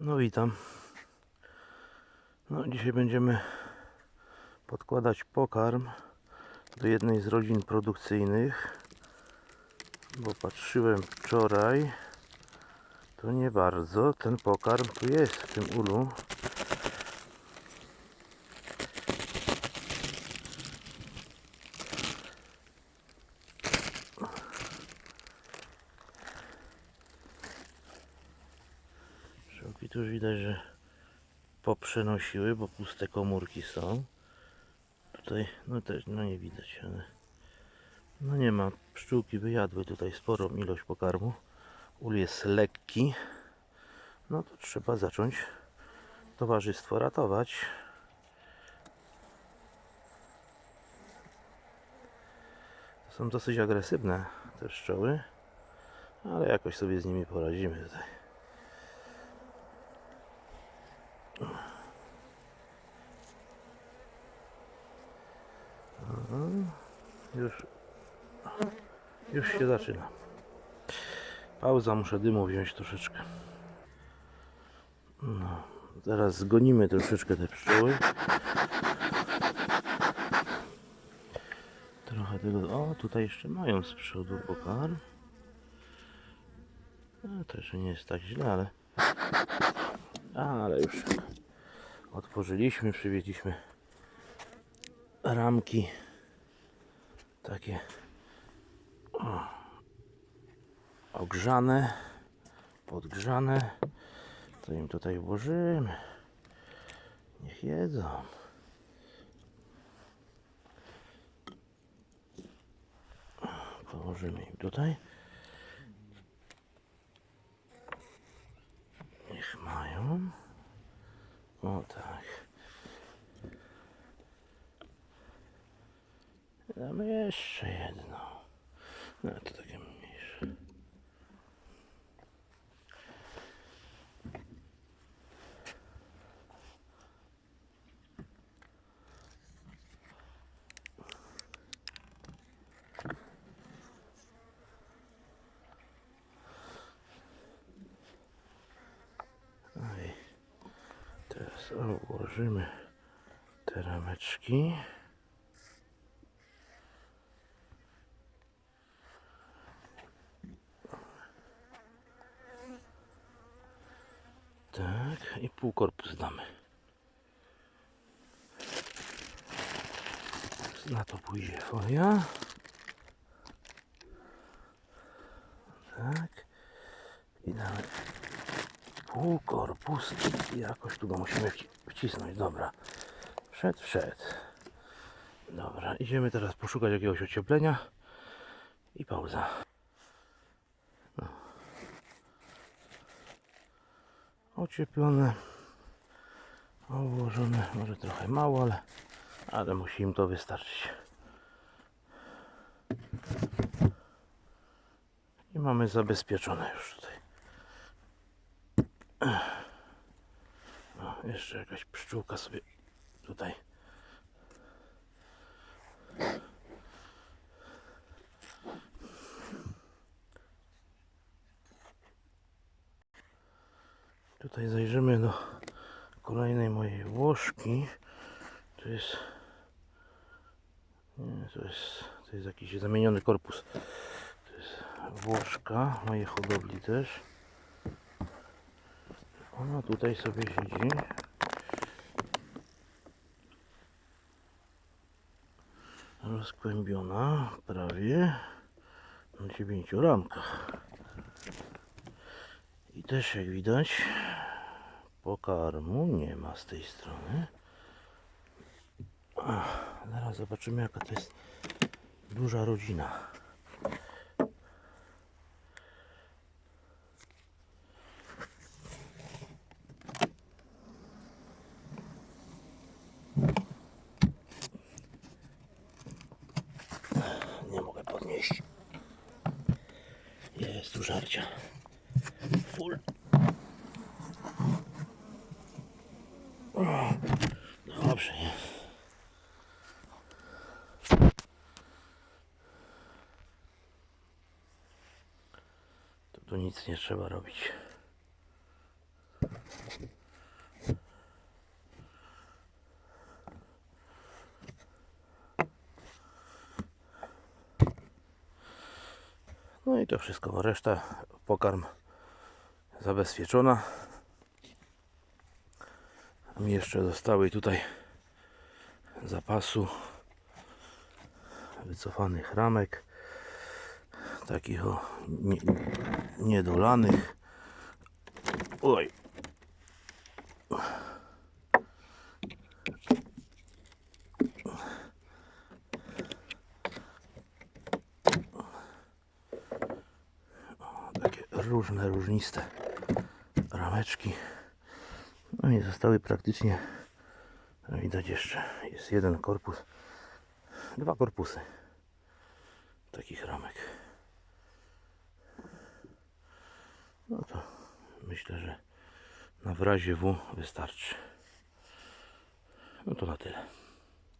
No witam. No dzisiaj będziemy podkładać pokarm do jednej z rodzin produkcyjnych. Bo patrzyłem wczoraj. To nie bardzo. Ten pokarm tu jest w tym ulu. Pszczółki tu widać, że poprzenosiły, bo puste komórki są. Tutaj, no też, no nie widać, ale no nie ma. Pszczółki wyjadły tutaj sporą ilość pokarmu. Ul jest lekki. No to trzeba zacząć towarzystwo ratować. To są dosyć agresywne te pszczoły, ale jakoś sobie z nimi poradzimy tutaj. Już, już się zaczyna. Pauza, muszę dymu wziąć troszeczkę. No, teraz zgonimy troszeczkę te pszczoły. Trochę tego. O, tutaj jeszcze mają z przodu pokarm. No, to jeszcze nie jest tak źle, ale. Ale już otworzyliśmy, przywieźliśmy ramki takie ogrzane, podgrzane. To im tutaj włożymy. Niech jedzą. Położymy im tutaj. Niech mają. O tak. Damy jeszcze jedno. No to takie mniejsze. No i teraz ułożymy te rameczki. Tak, i pół korpus damy. Na to pójdzie folia. Tak. I damy pół korpus i jakoś tu go musimy wci- wcisnąć. Dobra. Wszedł, wszedł. Dobra, idziemy teraz poszukać jakiegoś ocieplenia i pauza. Ocieplone, obłożone, może trochę mało, ale, ale musi im to wystarczyć. I mamy zabezpieczone już tutaj. No, jeszcze jakaś pszczółka sobie tutaj. Tutaj zajrzymy do kolejnej mojej łożki. To jest. Nie, to jest. To jest jakiś zamieniony korpus. To jest włożka mojej hodowli też. Ona tutaj sobie siedzi. Rozkłębiona prawie na dziewięciu ramkach. I też jak widać pokarmu nie ma z tej strony. Ach, zaraz zobaczymy jaka to jest duża rodzina. Nie mogę podnieść. Jest tu żarcia. Full. O, Dobrze, nie? To tu nic nie trzeba robić. No i to wszystko. Reszta pokarm zabezpieczona. Mi jeszcze zostały tutaj zapasu wycofanych ramek takich o nie, niedolanych. Oj. Różne, różniste rameczki. No i zostały praktycznie no widać jeszcze jest jeden korpus dwa korpusy takich ramek no to myślę, że na w razie W wystarczy. No to na tyle